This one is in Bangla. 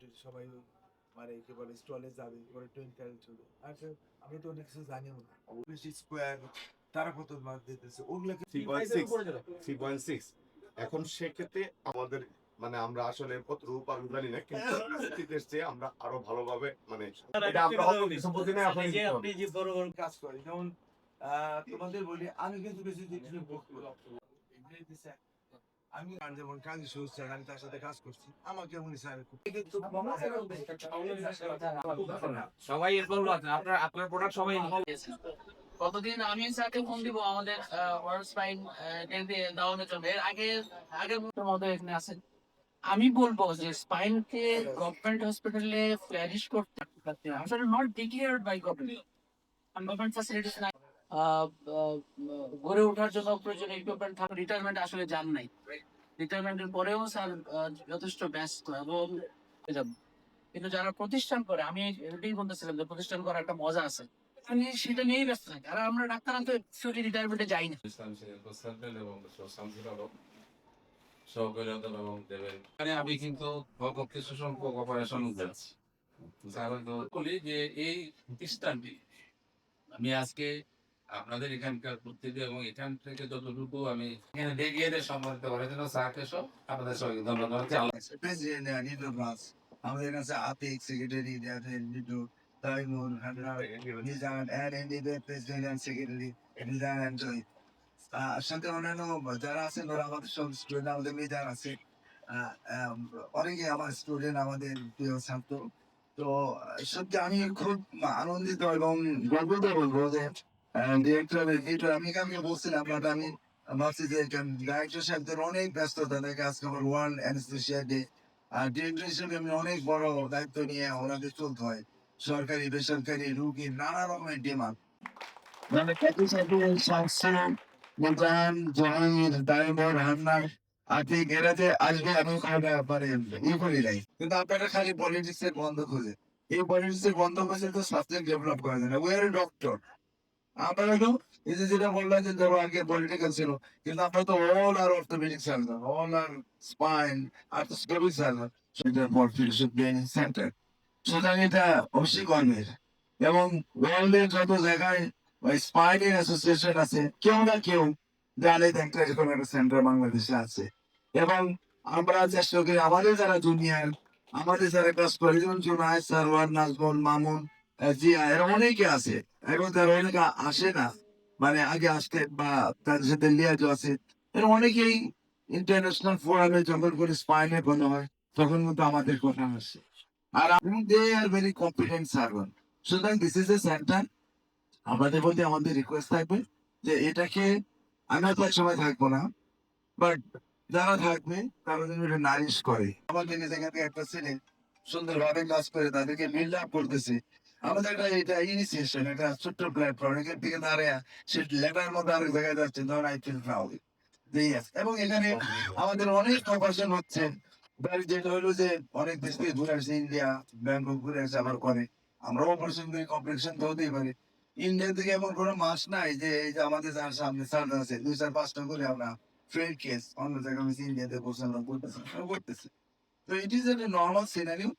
টুটি সবাই মানে কি বলে স্টলে যাবে পরে টুইঙ্কেল চলবে আর আমি তো অনেক কিছু জানিও না। বেশি স্কোয়ার তারা কত মার্ক দিতেছে। ওগুলো থ্রি পয়েন্ট সিক্স এখন সেক্ষেত্রে আমাদের মানে আমরা আসলে কত রূপ আমি জানি না কিন্তু পরিস্থিতির চেয়ে আমরা আরও ভালোভাবে মানে এটা আমরা অত না আপনি যে বড় বড় কাজ করে যেমন আহ, তোমাদের বলি আমি কিন্তু বেশি করি। এগুলোই দিছে। আমি যেমন কাজী স্যার আমি তার সাথে কাজ করছি। আমাকে উনি স্যার খুব সবাই এরকম আছে আপনার আপনার প্রোডাক্ট সবাই কতদিন আমি স্যারকে ফোন দিব আমাদের ওয়ার্ল্ড স্পাইন দেওয়ানোর জন্য। এর আগে আগের মতো এখানে আছেন আমি বলব যে স্পাইনকে গভর্নমেন্ট হসপিটালে ফ্ল্যারিশ করতে আসলে not declared by government government facilities নাই। গড়ে ওঠার জন্য প্রয়োজনীয় ইকুইপমেন্ট থাকে রিটায়ারমেন্ট আসলে যান নাই। রিটায়ারমেন্টের পরেও স্যার যথেষ্ট ব্যস্ত এবং কিন্তু যারা প্রতিষ্ঠান করে, আমি এটাই বলতেছিলাম যে প্রতিষ্ঠান করার একটা মজা আছে। আমি সেটা নিয়েই ব্যস্ত থাকি। আর আমরা ডাক্তার তো ছুটি রিটায়ারমেন্টে যাই না। ইসলাম সিরিয়াল প্রস্তাবেন এবং শান্তিরও সহকর্মী এবং দেবেন এখানে আমি আমি আজকে আপনাদের এখানকার প্রত্যেকে এবং এখান থেকে যতটুকু আমি এখানে দেখিয়ে সম্মানিত করার জন্য স্যারকে সব আপনাদের সবাইকে ধন্যবাদ আমাদের কাছে সেক্রেটারি অন্যান্য যারা আমাদের অনেকে স্টুডেন্ট আমাদের প্রিয় ছাত্র। তো সত্যি আমি খুব আনন্দিত এবং গর্বিত বলব যে এডিটর আমি বলছিলাম বাট আমি যে সাহেবদের অনেক থাকে আজকে আমার ওয়ার্ল্ড ডে আর ডিরেক্টর হিসেবে আমি অনেক বড় দায়িত্ব নিয়ে ওনাদের চলতে হয়। সরকারি, বেসরকারি নানা রকমের ডিমান্ড মানে খাওয়া মানে নাই। কিন্তু আপনারা খালি পলিটিক্স এর বন্ধ খুঁজে এই পলিটিক্স এর বন্ধ তো সাবজেক্ট ডেভেলপ করা যায় না। আর ডক্টর আপনারা তো এই যেটা বললাম যে ধরো আগে পলিটিক্যাল ছিল, কিন্তু আপনারা তো all are all are spine সেটা পলিটিক্স সেন্টার সুতরাং এটা অবশ্যই গর্বের এবং ওয়ার্ল্ডের যত জায়গায় ওই স্পাইনের অ্যাসোসিয়েশন আছে, কেউ না কেউ জানে একটা এরকম একটা সেন্টার বাংলাদেশে আছে। এবং আমরা চেষ্টা করি, আমাদের যারা জুনিয়র আমাদের যারা কাজ করে, যেমন জুনায় সারওয়ার, নাজমুল, মামুন জিয়া এরা অনেকে আছে। এখন তারা অনেকে আসে না। মানে আগে আসতে বা তাদের সাথে লিয়াজ আছে। এরা অনেকেই ইন্টারন্যাশনাল ফোরামে যখন করে স্পাইনে কোনো হয়, তখন কিন্তু আমাদের কথা আসে। আর they are very competent servant সুতরাং দিস ইজ এ সেন্টার আমাদের প্রতি আমাদের রিকোয়েস্ট থাকবে যে এটাকে আমরা তো সময় থাকব না। বাট যারা থাকবে, তারা যেন এটা নারিশ করে। আমাদের থেকে একটা ছেলে সুন্দরভাবে কাজ করে, তাদেরকে বিল্ড আপ করতেছে। আমাদের একটা এটা ইনিশিয়েশন একটা ছোট্ট প্ল্যাটফর্ম এখান থেকে দাঁড়িয়ে সে লেটার মধ্যে আরেক জায়গায় যাচ্ছে ধর আই ফিল প্রাউড এবং এখানে আমাদের অনেক অপারেশন হচ্ছে। যেটা হলো যে অনেক দেশ থেকে ঘুরে আসছে ইন্ডিয়া ব্যাংকক ঘুরে আসে আবার করে। আমরাও অপারেশন করি কম্পিটিশন তো হতেই পারে। ইন্ডিয়া থেকে এমন কোনো মাস নাই যে এই যে আমাদের যার সামনে সার্জ আছে দুই চার পাঁচটা করে আমরা ট্রেড কেস অন্য জায়গায় ইন্ডিয়াতে আমরা করতেছি করতেছি। তো it is a normal scenario